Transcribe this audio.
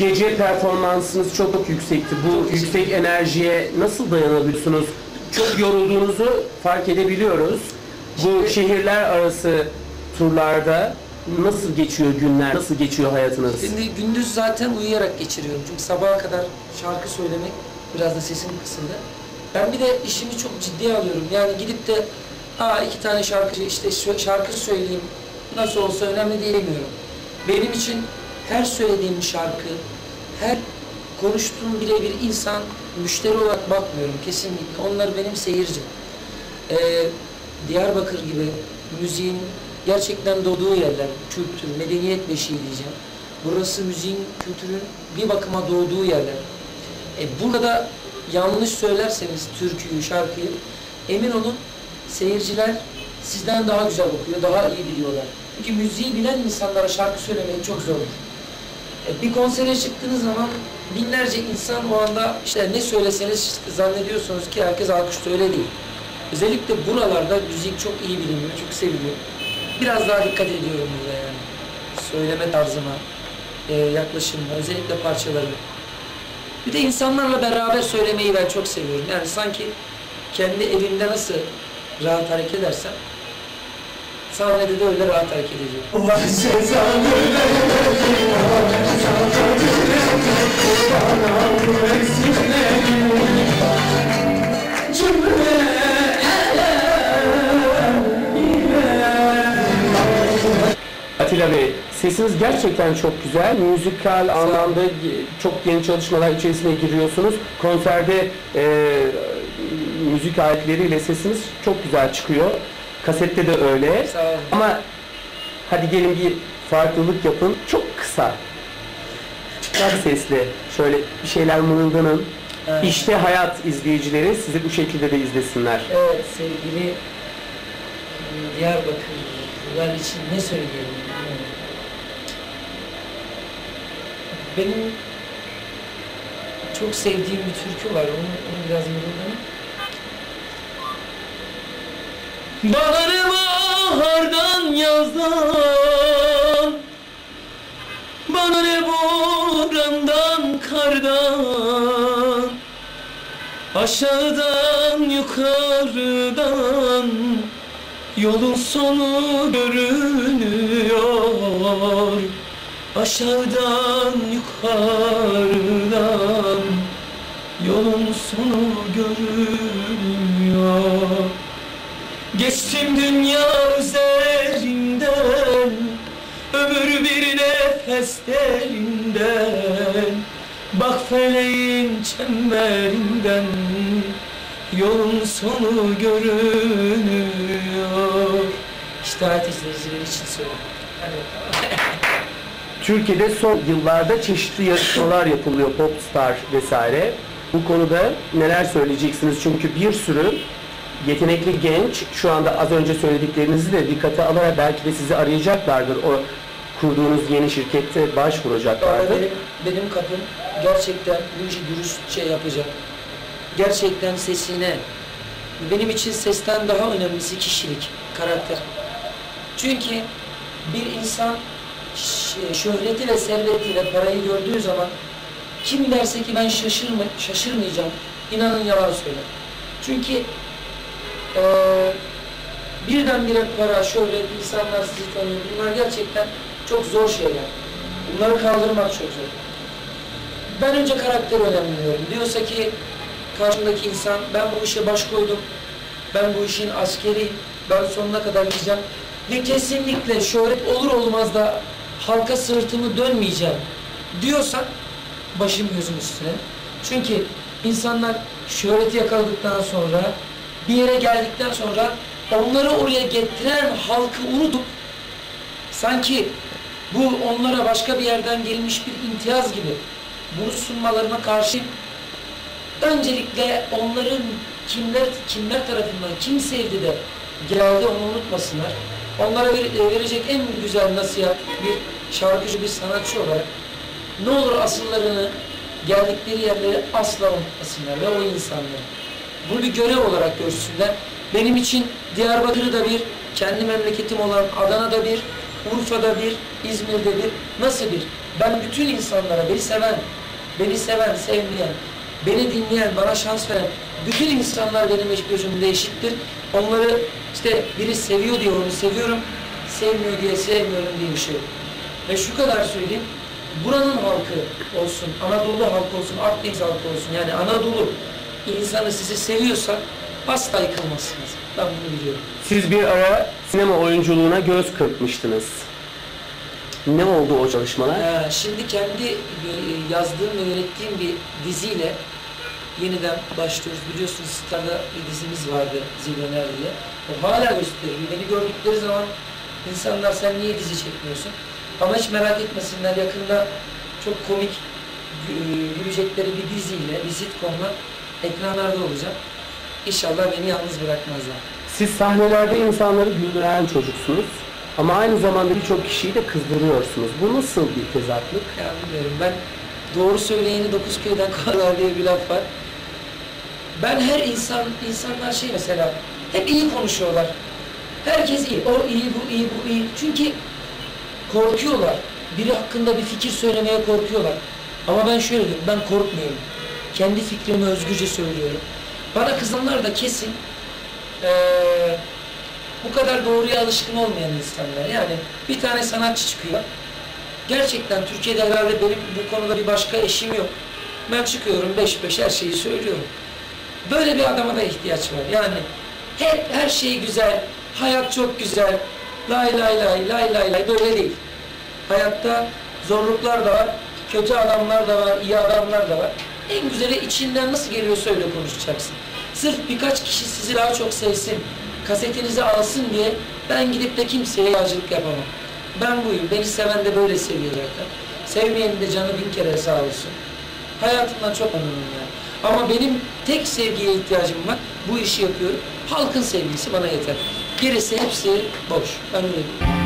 gece performansınız çok yüksekti. Bu yüksek enerjiye nasıl dayanabiliyorsunuz? Çok yorulduğunuzu fark edebiliyoruz. Bu şehirler arası turlarda nasıl geçiyor günler, nasıl geçiyor hayatınız? Şimdi gündüz zaten uyuyarak geçiriyorum. Çünkü sabaha kadar şarkı söylemek biraz da sesim kısıldı. Ben bir de işimi çok ciddiye alıyorum. Yani gidip de Aa iki tane şarkıcı işte şarkı söyleyeyim nasıl olsa önemli diyemiyorum. Benim için her söylediğim şarkı, her konuştuğum birebir insan müşteri olarak bakmıyorum kesinlikle. Onlar benim seyircim. Ee, Diyarbakır gibi müziğin gerçekten doğduğu yerler, kültür, medeniyet beşiği diyeceğim. Burası müziğin, kültürün bir bakıma doğduğu yerler. E, burada yanlış söylerseniz türküyü, şarkıyı emin olun seyirciler sizden daha güzel okuyor, daha iyi biliyorlar. Çünkü müziği bilen insanlara şarkı söylemeyi çok zor. E, bir konsere çıktığınız zaman binlerce insan o anda işte ne söyleseniz zannediyorsunuz ki herkes alkışlıyor öyle değil. Özellikle buralarda müzik çok iyi biliniyor, çok seviliyor. Biraz daha dikkat ediyorum burada yani. Söyleme tarzıma, e, yaklaşımıma, özellikle parçalarıma. Bir de insanlarla beraber söylemeyi ben çok seviyorum. Yani sanki kendi evimde nasıl rahat hareket edersem sahnede de öyle rahat hareket ediyorum. Atilla Bey, sesiniz gerçekten çok güzel. Müzikal anlamda çok yeni çalışmalar içerisine giriyorsunuz. Konserde e, müzik aletleriyle sesiniz çok güzel çıkıyor. Kasette de öyle. Ama hadi gelin bir farklılık yapın. Çok kısa. Çıplak sesli. Şöyle bir şeyler mırıldanın. Evet. İşte hayat izleyicileri sizi bu şekilde de izlesinler. Evet sevgili Diyarbakırlılar için ne söyleyelim? Benim çok sevdiğim bir türkü var. Onu, onu biraz mırıldanayım. Bana ne bahardan yazdan Bana ne borandan kardan? Aşağıdan yukarıdan Yolun sonu görünüyor. Aşağıdan yukarıdan Yolun sonu görünüyor Geçtim dünya üzerinden Ömür bir nefes derinden Bak feleğin çemberinden Yolun sonu görünüyor İşte hayat izleyicileri için. Türkiye'de son yıllarda çeşitli yarışmalar yapılıyor, Popstar vesaire. Bu konuda neler söyleyeceksiniz? Çünkü bir sürü yetenekli genç şu anda az önce söylediklerinizi de dikkate alarak belki de sizi arayacaklardır. O kurduğunuz yeni şirkette başvuracaklardır. benim, benim kapım gerçekten bu işi dürüstçe yapacak. Gerçekten sesine, benim için sesten daha önemlisi kişilik, karakter. Çünkü bir insan şöhreti ve servetiyle parayı gördüğü zaman kim derse ki ben şaşırma, şaşırmayacağım, inanın yalan söyler. Çünkü eee birdenbire para, şöhret, insanlar sizi tanıyor. Bunlar gerçekten çok zor şeyler. Bunları kaldırmak çok zor. Ben önce karakter önemli diyorum. Diyorsa ki karşımdaki insan ben bu işe baş koydum. Ben bu işin askeri, ben sonuna kadar gideceğim. Ve kesinlikle şöhret olur olmaz da halka sırtımı dönmeyeceğim diyorsan başım gözüm üstüne. Çünkü insanlar şöhreti yakaladıktan sonra bir yere geldikten sonra onları oraya getiren halkı unutup sanki bu onlara başka bir yerden gelmiş bir imtiyaz gibi bunu sunmalarına karşı öncelikle onların kimler kimler tarafından kim sevdi de geldi onu unutmasınlar. Onlara ver- verecek en güzel nasihat bir şarkıcı, bir sanatçı olarak ne olur asıllarını geldikleri yerleri asla unutmasınlar ve o insanları. Bunu bir görev olarak görsünler. Benim için Diyarbakır'ı da bir, kendi memleketim olan Adana'da bir, Urfa'da bir, İzmir'de bir, nasıl bir? Ben bütün insanlara, beni seven, beni seven, sevmeyen, beni dinleyen, bana şans veren, bütün insanlar benim gözümde eşittir. Onları işte biri seviyor diye onu seviyorum, sevmiyor diye sevmiyorum diye bir şey. Ve şu kadar söyleyeyim, buranın halkı olsun, Anadolu halkı olsun, Akdeniz halkı olsun, yani Anadolu insanı sizi seviyorsa asla yıkılmazsınız. Ben bunu biliyorum. Siz bir ara sinema oyunculuğuna göz kırpmıştınız. Ne oldu o çalışmalar? Ee, şimdi kendi e, yazdığım ve yönettiğim bir diziyle yeniden başlıyoruz. Biliyorsunuz Star'da bir dizimiz vardı Zilyoner diye. O hala gösteriyor. Beni gördükleri zaman insanlar sen niye dizi çekmiyorsun? Ama hiç merak etmesinler yakında çok komik e, gülecekleri bir diziyle, bir sitcomla ekranlarda olacak. İnşallah beni yalnız bırakmazlar. Siz sahnelerde insanları güldüren çocuksunuz. Ama aynı zamanda birçok kişiyi de kızdırıyorsunuz. Bu nasıl bir tezatlık? Ya bilmiyorum ben doğru söyleyeni dokuz köyden kovarlar diye bir laf var. Ben her insan, insanlar şey mesela hep iyi konuşuyorlar. Herkes iyi, o iyi, bu iyi, bu iyi. Çünkü korkuyorlar. Biri hakkında bir fikir söylemeye korkuyorlar. Ama ben şöyle diyorum, ben korkmuyorum. Kendi fikrimi özgürce söylüyorum. Bana kızanlar da kesin eee, bu kadar doğruya alışkın olmayan insanlar. Yani bir tane sanatçı çıkıyor. Gerçekten Türkiye'de herhalde benim bu konuda bir başka eşim yok. Ben çıkıyorum beş beş her şeyi söylüyorum. Böyle bir adama da ihtiyaç var. Yani her, her şey güzel, hayat çok güzel, lay lay lay lay lay lay böyle değil. Hayatta zorluklar da var, kötü adamlar da var, iyi adamlar da var. En güzeli içinden nasıl geliyorsa öyle konuşacaksın. Sırf birkaç kişi sizi daha çok sevsin, kasetinizi alsın diye ben gidip de kimseye yağcılık yapamam. Ben buyum, beni seven de böyle seviyor zaten. Sevmeyen de canı bin kere sağ olsun. Hayatımdan çok memnunum yani. Ama benim tek sevgiye ihtiyacım var. Bu işi yapıyorum. Halkın sevgisi bana yeter. Gerisi hepsi boş. Ben öyle.